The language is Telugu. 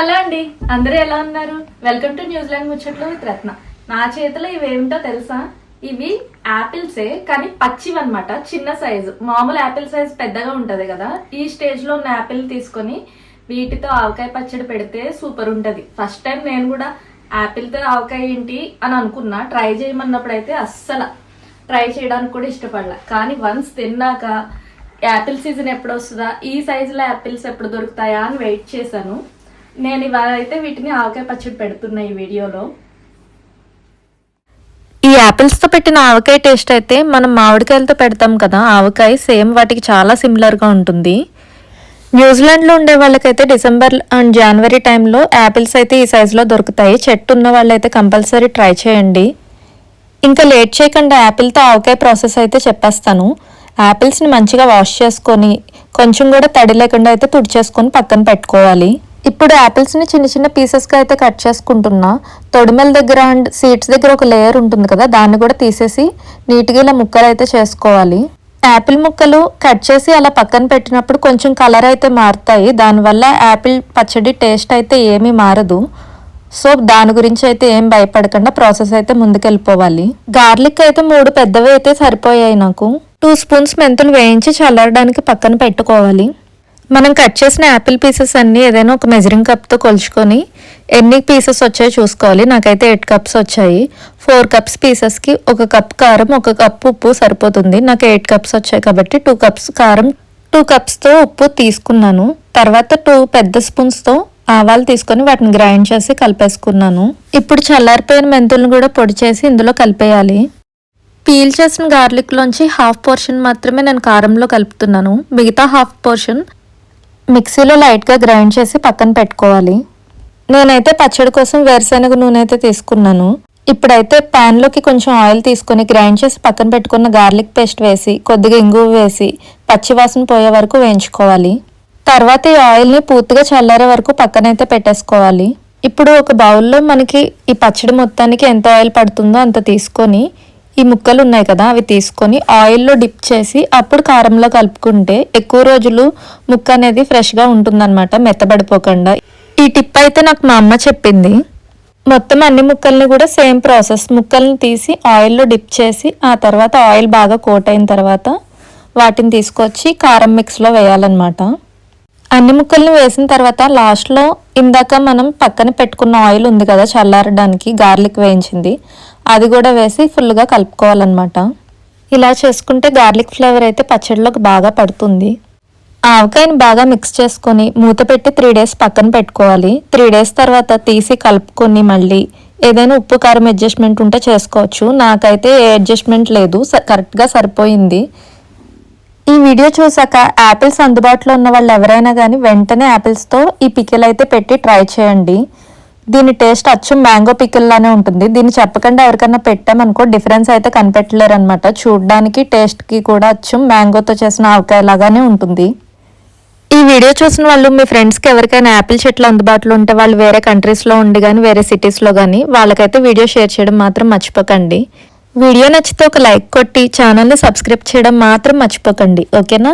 హలో అండి. అందరూ ఎలా ఉన్నారు? వెల్కమ్ టు న్యూజిలాండ్ ముచ్చట్లో విత్ రత్న. నా చేతిలో ఇవి ఏమిటో తెలుసా? ఇవి యాపిల్సే కానీ పచ్చివన్నమాట. చిన్న సైజు. మామూలు యాపిల్ సైజ్ పెద్దగా ఉంటది కదా. ఈ స్టేజ్లో ఉన్న యాపిల్ తీసుకొని వీటితో ఆవకాయ పచ్చడి పెడితే సూపర్ ఉంటది. ఫస్ట్ టైం నేను కూడా యాపిల్తో ఆవకాయ ఏంటి అని అనుకున్నా. ట్రై చేయమన్నప్పుడు అయితే అస్సలు ట్రై చేయడానికి కూడా ఇష్టపడలే. కానీ వన్స్ తిన్నాక యాపిల్ సీజన్ ఎప్పుడు వస్తుందా ఈ సైజులో యాపిల్స్ ఎప్పుడు దొరుకుతాయా అని వెయిట్ చేశాను. నేను ఇవాళ అయితే వీటిని ఆవకాయ పచ్చడి పెడుతున్నా ఈ వీడియోలో. ఈ యాపిల్స్తో పెట్టిన ఆవకాయ టేస్ట్ అయితే మనం మామిడికాయలతో పెడతాం కదా ఆవకాయ సేమ్ వాటికి చాలా సిమిలర్గా ఉంటుంది. న్యూజిలాండ్లో ఉండే వాళ్ళకైతే డిసెంబర్ అండ్ జనవరి టైంలో యాపిల్స్ అయితే ఈ సైజులో దొరుకుతాయి. చెట్టు ఉన్న వాళ్ళైతే కంపల్సరీ ట్రై చేయండి. ఇంకా లేట్ చేయకుండా యాపిల్తో ఆవకాయ ప్రాసెస్ అయితే చెప్పేస్తాను. యాపిల్స్ని మంచిగా వాష్ చేసుకొని కొంచెం కూడా తడి లేకుండా అయితే తుడిచేసుకొని పక్కన పెట్టుకోవాలి. ఇప్పుడు యాపిల్స్ని చిన్న చిన్న పీసెస్గా అయితే కట్ చేసుకుంటున్నా. తొడిమెల దగ్గర అండ్ సీడ్స్ దగ్గర ఒక లేయర్ ఉంటుంది కదా దాన్ని కూడా తీసేసి నీట్గా ఇలా ముక్కలు అయితే చేసుకోవాలి. యాపిల్ ముక్కలు కట్ చేసి అలా పక్కన పెట్టినప్పుడు కొంచెం కలర్ అయితే మారుతాయి. దానివల్ల యాపిల్ పచ్చడి టేస్ట్ అయితే ఏమీ మారదు. సో దాని గురించి అయితే ఏం భయపడకుండా ప్రాసెస్ అయితే ముందుకెళ్ళిపోవాలి. గార్లిక్ అయితే మూడు పెద్దవి అయితే సరిపోయాయి నాకు. టూ స్పూన్స్ మెంతులు వేయించి చల్లడానికి పక్కన పెట్టుకోవాలి. మనం కట్ చేసిన యాపిల్ పీసెస్ అన్నీ ఏదైనా ఒక మెజరింగ్ కప్తో కొలుచుకొని ఎన్ని పీసెస్ వచ్చాయో చూసుకోవాలి. నాకైతే ఎయిట్ కప్స్ వచ్చాయి. ఫోర్ కప్స్ పీసెస్కి ఒక కప్ కారం ఒక కప్ ఉప్పు సరిపోతుంది. నాకు ఎయిట్ కప్స్ వచ్చాయి కాబట్టి టూ కప్స్ కారం టూ కప్స్తో ఉప్పు తీసుకున్నాను. తర్వాత టూ పెద్ద స్పూన్స్తో ఆవాలు తీసుకొని వాటిని గ్రైండ్ చేసి కలిపేసుకున్నాను. ఇప్పుడు చల్లారిపోయిన మెంతులను కూడా పొడి చేసి ఇందులో కలిపేయాలి. పీల్ చేసిన గార్లిక్లోంచి హాఫ్ పోర్షన్ మాత్రమే నేను కారంలో కలుపుతున్నాను. మిగతా హాఫ్ పోర్షన్ మిక్సీలో లైట్గా గ్రైండ్ చేసి పక్కన పెట్టుకోవాలి. నేనైతే పచ్చడి కోసం వేరుశనగ నూనె అయితే తీసుకున్నాను. ఇప్పుడైతే ప్యాన్లోకి కొంచెం ఆయిల్ తీసుకొని గ్రైండ్ చేసి పక్కన పెట్టుకున్న గార్లిక్ పేస్ట్ వేసి కొద్దిగా ఇంగువ వేసి పచ్చివాసన పోయే వరకు వేయించుకోవాలి. తర్వాత ఈ ఆయిల్ని పూర్తిగా చల్లారే వరకు పక్కనైతే పెట్టేసుకోవాలి. ఇప్పుడు ఒక బౌల్లో మనకి ఈ పచ్చడి మొత్తానికి ఎంత ఆయిల్ పడుతుందో అంత తీసుకొని ఈ ముక్కలు ఉన్నాయి కదా అవి తీసుకొని ఆయిల్లో డిప్ చేసి అప్పుడు కారంలో కలుపుకుంటే ఎక్కువ రోజులు ముక్క అనేది ఫ్రెష్గా ఉంటుందన్నమాట మెత్తబడిపోకుండా. ఈ టిప్ అయితే నాకు మా అమ్మ చెప్పింది. మొత్తం అన్ని ముక్కల్ని కూడా సేమ్ ప్రాసెస్. ముక్కల్ని తీసి ఆయిల్లో డిప్ చేసి ఆ తర్వాత ఆయిల్ బాగా కోట్ అయిన తర్వాత వాటిని తీసుకొచ్చి కారం మిక్స్లో వేయాలన్నమాట. అన్ని ముక్కల్ని వేసిన తర్వాత లాస్ట్లో ఇందాక మనం పక్కన పెట్టుకున్న ఆయిల్ ఉంది కదా చల్లారడానికి గార్లిక్ వేయించింది. అది కూడా వేసి ఫుల్గా కలుపుకోవాలన్నమాట. ఇలా చేసుకుంటే గార్లిక్ ఫ్లేవర్ అయితే పచ్చడిలోకి బాగా పడుతుంది. ఆవకాయని బాగా మిక్స్ చేసుకొని మూత పెట్టి త్రీ డేస్ పక్కన పెట్టుకోవాలి. త్రీ డేస్ తర్వాత తీసి కలుపుకొని మళ్ళీ ఏదైనా ఉప్పు కారం అడ్జస్ట్మెంట్ ఉంటే చేసుకోవచ్చు. నాకైతే ఏ అడ్జస్ట్మెంట్ లేదు. స- కరెక్ట్గా సరిపోయింది. ఈ వీడియో చూసాక యాపిల్స్ అందుబాటులో ఉన్న వాళ్ళు ఎవరైనా కానీ వెంటనే యాపిల్స్తో ఈ పికిల్ అయితే పెట్టి ట్రై చేయండి. దీని టేస్ట్ అచ్చం మ్యాంగో పికిల్లానే ఉంటుంది. దీన్ని చెప్పకుండా ఎవరికైనా పెట్టామనుకో డిఫరెన్స్ అయితే కనిపెట్టలేరు అనమాట చూడడానికి టేస్ట్కి కూడా అచ్చం మ్యాంగోతో చేసిన ఆవకాయలాగానే ఉంటుంది. ఈ వీడియో చూసిన వాళ్ళు మీ ఫ్రెండ్స్కి ఎవరికైనా యాపిల్ చెట్లు అందుబాటులో ఉంటే వాళ్ళు వేరే కంట్రీస్లో ఉండి కానీ వేరే సిటీస్లో కానీ వాళ్ళకైతే వీడియో షేర్ చేయడం మాత్రం మర్చిపోకండి. వీడియో నచ్చితే ఒక లైక్ కొట్టి ఛానల్ని సబ్స్క్రైబ్ చేయడం మాత్రం మర్చిపోకండి. ఓకేనా?